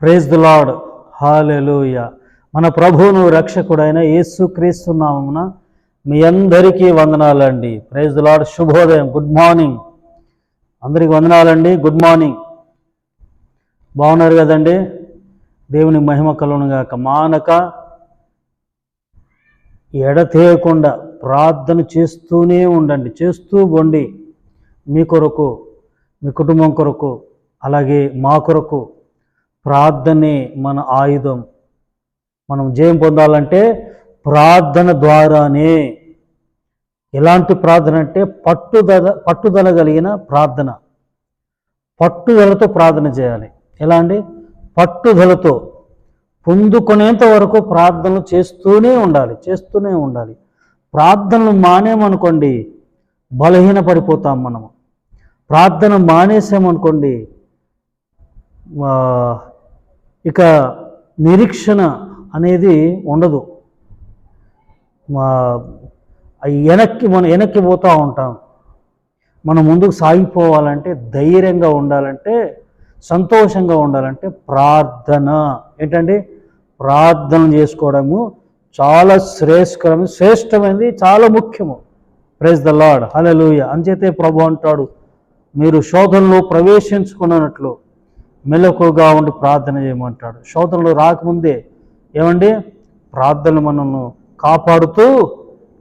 Praise the lord hallelujah మన ప్రభువును రక్షకుడైన యేసుక్రీస్తు నామమున మీ అందరికీ వందనాలండి. ప్రేజ్ ద లార్డ్ శుభోదయం. గుడ్ మార్నింగ్ అందరికీ వందనాలండి. గుడ్ మార్నింగ్ బాగున్నారు కదండి? దేవుని మహిమ కలుగునుగాక. మానక ఎడతేయకుండా ప్రార్థన చేస్తూనే ఉండండి. చేస్తూ ఉండి మీ కొరకు మీ కుటుంబం కొరకు అలాగే మా కొరకు ప్రార్థనే మన ఆయుధం. మనం జయం పొందాలంటే ప్రార్థన ద్వారానే. ఎలాంటి ప్రార్థన అంటే పట్టుదల పట్టుదల కలిగిన ప్రార్థన. పట్టుదలతో ప్రార్థన చేయాలి. ఎలా అండి? పట్టుదలతో. పొందుకునేంత వరకు ప్రార్థనలు చేస్తూనే ఉండాలి చేస్తూనే ఉండాలి. ప్రార్థనలు మానేమనుకోండి బలహీన పడిపోతాం మనము. ప్రార్థన మానేసామనుకోండి ఇక నిరీక్షణ అనేది ఉండదు. మా అవి వెనక్కి మనం వెనక్కి పోతూ ఉంటాం. మనం ముందుకు సాగిపోవాలంటే ధైర్యంగా ఉండాలంటే సంతోషంగా ఉండాలంటే ప్రార్థన. ఏంటండి? ప్రార్థన చేసుకోవడము చాలా శ్రేష్కరము శ్రేష్టమైనది చాలా ముఖ్యము. ప్రైజ్ ద లార్డ్ హలలుయ అంచేతే ప్రభు అంటాడు మీరు శోధనలో ప్రవేశించుకున్నట్లు. మెలకుగా ఉండి ప్రార్థన చేయమంటాడు. శోధనలు రాకముందే ఏమండి? ప్రార్థన మనల్ని కాపాడుతూ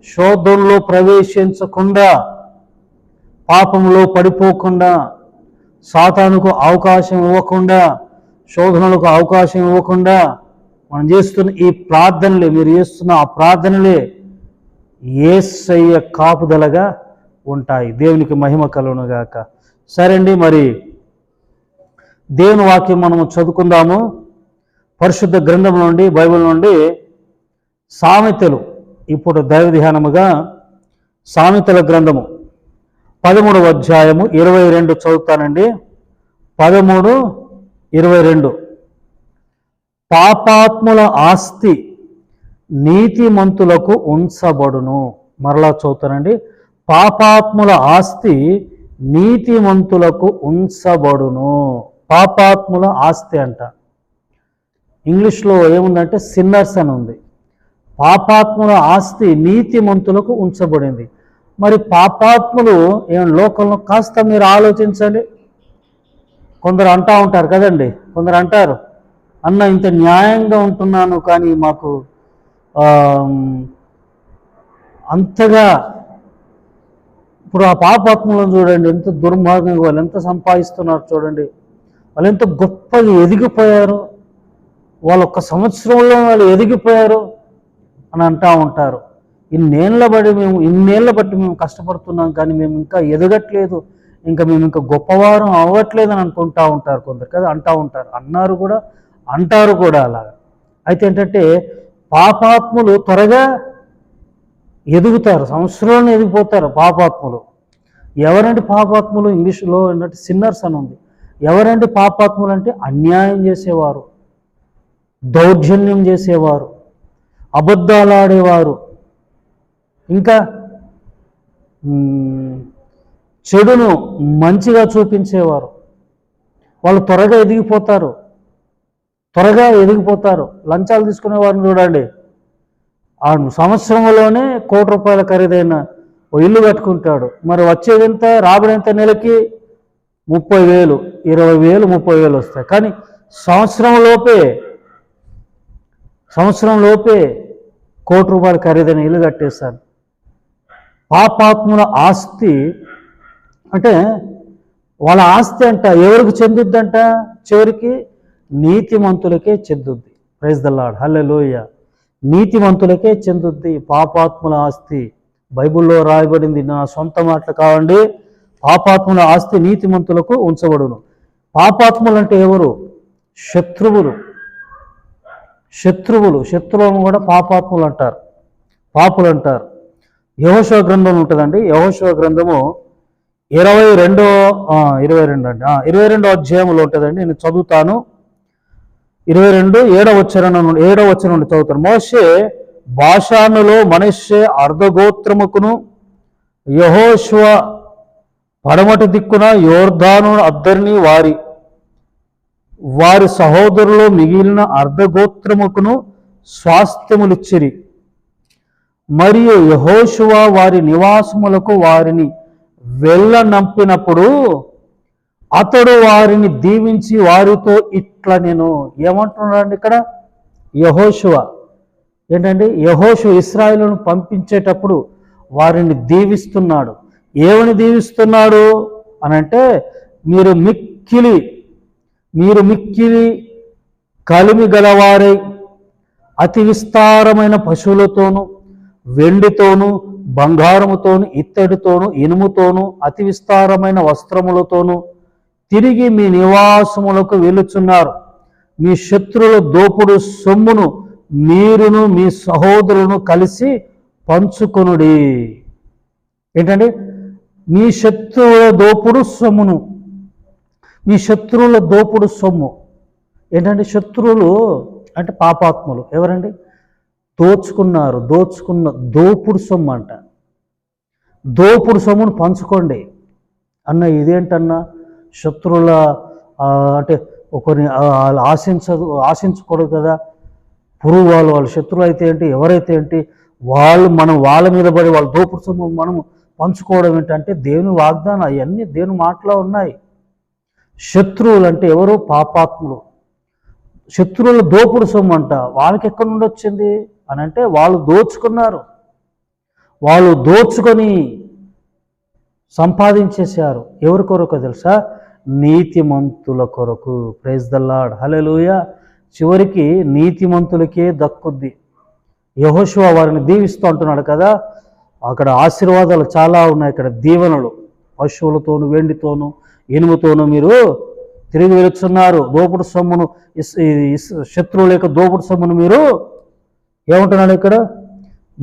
శోధనలో ప్రవేశించకుండా పాపంలో పడిపోకుండా సాతానుకు అవకాశం ఇవ్వకుండా శోధనలకు అవకాశం ఇవ్వకుండా మనం చేస్తున్న ఈ ప్రార్థనలే మీరు చేస్తున్న ఆ ప్రార్థనలే ఏసయ్య కాపుదలగా ఉంటాయి. దేవునికి మహిమ కలుగునుగాక. సరే అండి మరి దేవుని వాక్యం మనము చదువుకుందాము. పరిశుద్ధ గ్రంథం నుండి బైబిల్ నుండి సామెతలు. ఇప్పుడు దైవ ధ్యానముగా సామెతల గ్రంథము. పదమూడవ అధ్యాయము ఇరవై రెండు చదువుతానండి. పదమూడు ఇరవై రెండు. పాపాత్ముల ఆస్తి నీతిమంతులకు ఉంచబడును. మరలా చదువుతానండి. పాపాత్ముల ఆస్తి నీతిమంతులకు ఉంచబడును. పాపాత్ముల ఆస్తి అంట. ఇంగ్లీష్లో ఏముందంటే సిన్నర్స్ అని ఉంది. పాపాత్ముల ఆస్తి నీతిమంతులకు ఉంచబడింది. మరి పాపాత్ములు ఏం లోకంలో కాస్త మీరు ఆలోచించండి. కొందరు అంటా ఉంటారు కదండి. కొందరు అంటారు అన్న ఇంత న్యాయంగా ఉంటున్నాను కానీ మాకు అంతగా ఇప్పుడు ఆ పాపాత్ములను చూడండి ఎంత దుర్మార్గంగా వాళ్ళు ఎంత సంపాదిస్తున్నారు చూడండి. వాళ్ళు ఎంత గొప్పగా ఎదిగిపోయారు. వాళ్ళు ఒక్క సంవత్సరంలో వాళ్ళు ఎదిగిపోయారు అని అంటూ ఉంటారు. ఇన్నేళ్ళ బట్టి మేము ఇన్నేళ్ళ బట్టి మేము కష్టపడుతున్నాం కానీ మేము ఇంకా ఎదగట్లేదు. ఇంకా మేము ఇంకా గొప్పవారం అవ్వట్లేదు అని అనుకుంటా ఉంటారు కొందరు కదా అంటూ ఉంటారు. అన్నారు కూడా అంటారు కూడా అలాగా. అయితే ఏంటంటే పాపాత్ములు త్వరగా ఎదుగుతారు సంవత్సరంలో ఎదిగిపోతారు పాపాత్ములు. ఎవరంటే పాపాత్ములు? ఇంగ్లీషులో ఏంటంటే సిన్నర్స్ అని ఉంది. ఎవరంటే పాపాత్ములు అంటే? అన్యాయం చేసేవారు. దౌర్జన్యం చేసేవారు. అబద్ధాలాడేవారు. ఇంకా చెడును మంచిగా చూపించేవారు. వాళ్ళు త్వరగా ఎదిగిపోతారు. త్వరగా ఎదిగిపోతారు. లంచాలు తీసుకునే వారిని చూడండి. ఆ సంవత్సరంలోనే కోటి రూపాయల ఖరీదైన ఓ ఇల్లు కట్టుకుంటాడు. మరి వచ్చేది ఎంత? రాబడి ఎంత నెలకి? ముప్పై వేలు ఇరవై వేలు ముప్పై వేలు వస్తాయి. కానీ సంవత్సరంలోపే సంవత్సరంలోపే సంవత్సరం లోపే కోటి రూపాయల ఖరీదైన ఇల్లు కట్టేశారు. పాపాత్ముల ఆస్తి అంటే వాళ్ళ ఆస్తి అంట ఎవరికి చెందుద్దంట? చివరికి నీతిమంతులకే చెందుద్ది. ప్రైజ్ దల్లాడ్ హల్లె లోయ నీతిమంతులకే చెందుద్ది పాపాత్ముల ఆస్తి. బైబిల్లో రాయబడింది నా సొంత మాటలు కావండి. పాపాత్ముల ఆస్తి నీతిమంతులకు ఉంచబడును. పాపాత్ములు అంటే ఎవరు? శత్రువులు. శత్రువులు. శత్రువులను కూడా పాపాత్ములు అంటారు. పాపులు అంటారు యహోశివ గ్రంథం ఉంటుందండి. యహోశివ గ్రంథము ఇరవై రెండో ఇరవై రెండు అండి. ఇరవై రెండో అధ్యాయంలో ఉంటుందండి. నేను చదువుతాను. ఇరవై రెండు ఏడవ వచ్చరణ నుండి ఏడవ వచ్చర నుండి చదువుతాను. మోషే భాషానులో మనిషే అర్ధగోత్రముకును. యహోశివ పడమటి దిక్కున యోర్ధాను అద్దరిని వారి వారి సహోదరులు మిగిలిన అర్ధగోత్రముకును స్వాస్థ్యములిచ్చిరి. మరియు యహోషువ వారి నివాసములకు వారిని వెళ్ళనంపినప్పుడు అతడు వారిని దీవించి వారితో ఇట్లా నేను ఏమంటున్నాడు ఇక్కడ? యహోషువ. ఏంటంటే యహోశు ఇస్రాయిలను పంపించేటప్పుడు వారిని దీవిస్తున్నాడు. ఏమని దీవిస్తున్నాడు అనంటే మీరు మిక్కిలి మీరు మిక్కిలి కలిమి గలవారై అతి విస్తారమైన పశువులతోనూ వెండితోనూ బంగారముతోను ఇత్తడితోను ఇనుముతోను అతి విస్తారమైన వస్త్రములతోనూ తిరిగి మీ నివాసములకు వెలుచున్నారు మీ శత్రుల దోపుడు సొమ్మును మీరును మీ సహోదరులను కలిసి పంచుకొనుడి. ఏంటండి? మీ శత్రువుల దోపుడు సొమ్మును. మీ శత్రువుల దోపుడు సొమ్ము. ఏంటంటే శత్రువులు అంటే పాపాత్ములు. ఎవరండి? దోచుకున్నారు. దోచుకున్న దోపుడు సొమ్ము అంట. దోపుడు సొమ్మును పంచుకోండి. అన్న ఇదేంటన్నా? శత్రువుల అంటే ఒకరిని వాళ్ళు ఆశించదు ఆశించకూడదు కదా. పురుగు వాళ్ళు వాళ్ళ శత్రువులు అయితే ఏంటి? ఎవరైతే ఏంటి? వాళ్ళు మనం వాళ్ళ మీద పడి వాళ్ళు దోపుడు సొమ్ము మనము పంచుకోవడం ఏంటంటే దేవుని వాగ్దానం అవన్నీ దేవుని మాటలో ఉన్నాయి. శత్రువులు అంటే ఎవరు పాపాత్ములు. శత్రువుల దోపుడు సొమ్ము అంట. వాళ్ళకి ఎక్కడి నుండి వచ్చింది? అని అంటే వాళ్ళు దోచుకున్నారు. వాళ్ళు దోచుకొని సంపాదించేశారు. ఎవరి కొరకు తెలుసా? నీతిమంతుల కొరకు. ప్రైజ్ దల్లాడ్ లాడ్ చివరికి నీతిమంతులకే దక్కుద్ది. యహోశివ వారిని దీవిస్తూ అంటున్నాడు కదా. అక్కడ ఆశీర్వాదాలు చాలా ఉన్నాయి ఇక్కడ దీవెనలు. పశువులతోను వెండితోను ఇనుముతోను మీరు తిరిగి వెలుచున్నారు దోపుడు సొమ్మును శత్రువుల యొక్క దోపుడు సొమ్మును మీరు ఏమంటున్నాడు ఇక్కడ?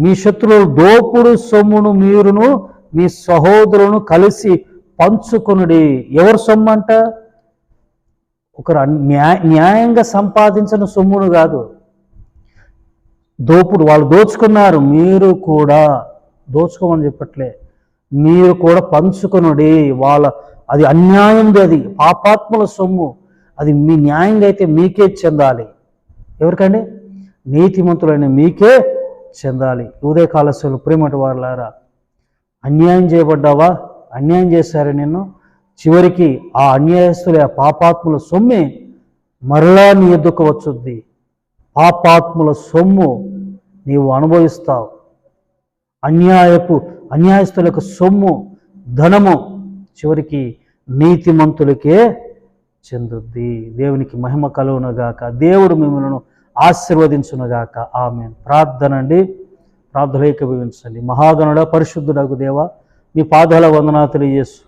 మీ శత్రువులు దోపుడు సొమ్మును మీరును మీ సహోదరులను కలిసి పంచుకొనుడి. ఎవరు సొమ్ము అంట? ఒకరు న్యాయ న్యాయంగా సంపాదించిన సొమ్మును కాదు. దోపుడు వాళ్ళు దోచుకున్నారు. మీరు కూడా దోచుకోమని చెప్పట్లే. మీరు కూడా పంచుకొనుడి. వాళ్ళ అది అన్యాయంది అది. పాపాత్ముల సొమ్ము. అది మీ న్యాయంగా అయితే మీకే చెందాలి. ఎవరికండి? నీతిమంతులైన మీకే చెందాలి. ఉదయకాల సెలవు ప్రేమటి వారులారా అన్యాయం చేయబడ్డావా? అన్యాయం చేశారు నిన్ను? చివరికి ఆ అన్యాయస్తులే ఆ పాపాత్ముల సొమ్మే మరలా నీ ఎద్దుకు వచ్చుద్ది. పాపాత్ముల సొమ్ము నీవు అనుభవిస్తావు. అన్యాయపు అన్యాయస్తులకు సొమ్ము ధనము చివరికి నీతిమంతులకే చెందుద్ది. దేవునికి మహిమ కలువునగాక దేవుడు మిమ్మల్ని ఆశీర్వదించునుగాక. ఆమె ప్రార్థన అండి. ప్రార్థన ఏకీభవించండి మహాగణుడ పరిశుద్ధుడకు దేవ మీ పాదాల వందనా తెలియజేసు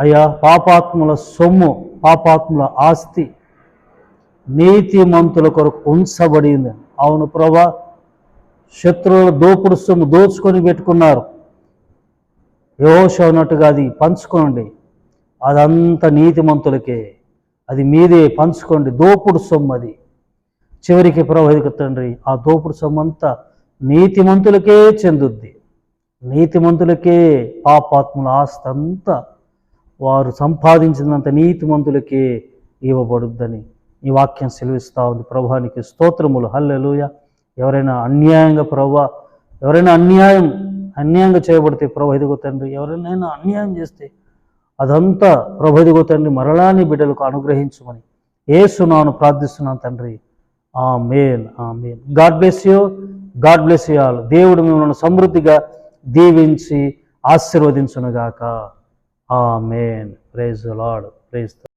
అయ్యా పాపాత్ముల సొమ్ము పాపాత్ముల ఆస్తి నీతిమంతుల కొరకు ఉంచబడింది. అవును ప్రభా శత్రువుల దోపుడు సొమ్ము దోచుకొని పెట్టుకున్నారు. యోష అన్నట్టుగా అది పంచుకోండి అదంతా నీతిమంతులకే. అది మీదే పంచుకోండి. దోపుడు సొమ్ము అది. చివరికి ప్రభు తండ్రి ఆ దోపుడు సొమ్ము అంతా నీతిమంతులకే చెందుద్ది. నీతిమంతులకే పాపాత్ముల ఆస్తి అంతా వారు సంపాదించినంత నీతిమంతులకే ఇవ్వబడుద్దని ఈ వాక్యం సెలవిస్తూ ఉంది. ప్రభానికి స్తోత్రములు. హల్లెలూయ. ఎవరైనా అన్యాయంగా ప్రభా ఎవరైనా అన్యాయం అన్యాయంగా చేయబడితే ప్రభు తండ్రి ఎవరైనా అన్యాయం చేస్తే అదంతా ప్రభు తండ్రి మరలాని బిడ్డలకు అనుగ్రహించమని ఏసునాను ప్రార్థిస్తున్నాను తండ్రి. Amen amen God bless you God bless you all. దేవుడు మిమ్మల్ని సమృద్ధిగా దీవించి ఆశీర్వదించునుగాక. ఆ మేన్ ప్రైజ్ లాడ్ ప్రైజ్